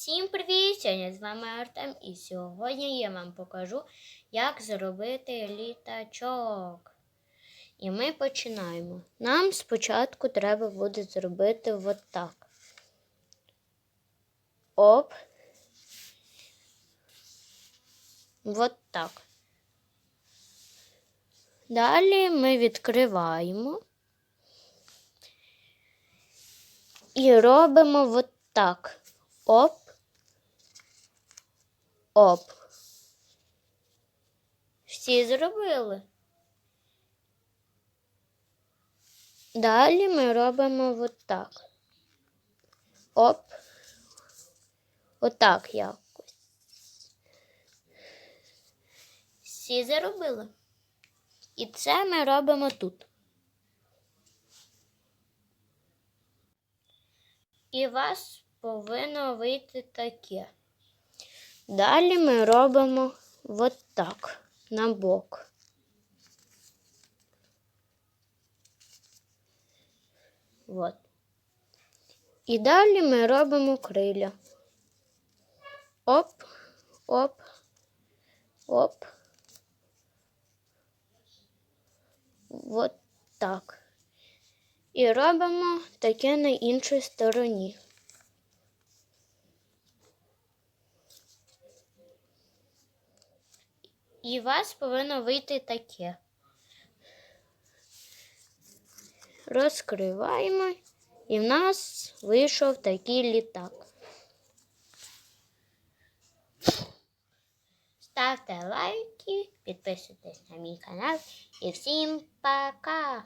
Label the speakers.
Speaker 1: Всім привіт! Сьогодні з вами Артем і сьогодні я вам покажу, як зробити літачок. І ми починаємо. Нам спочатку треба буде зробити от так. Оп. От так. Далі ми відкриваємо і робимо от так. Оп. Оп. Всі зробили. Далі ми робимо от так. Оп. Отак якось. Всі зробили. І це ми робимо тут. І у вас повинно вийти таке. Далі ми робимо от так, на бок. От. І далі ми робимо криля. Оп, оп, оп. От так. І робимо таке на іншій стороні. І у вас повинно вийти таке. Розкриваємо, і в нас вийшов такий літак. Ставте лайки, підписуйтесь на мій канал і всім пока!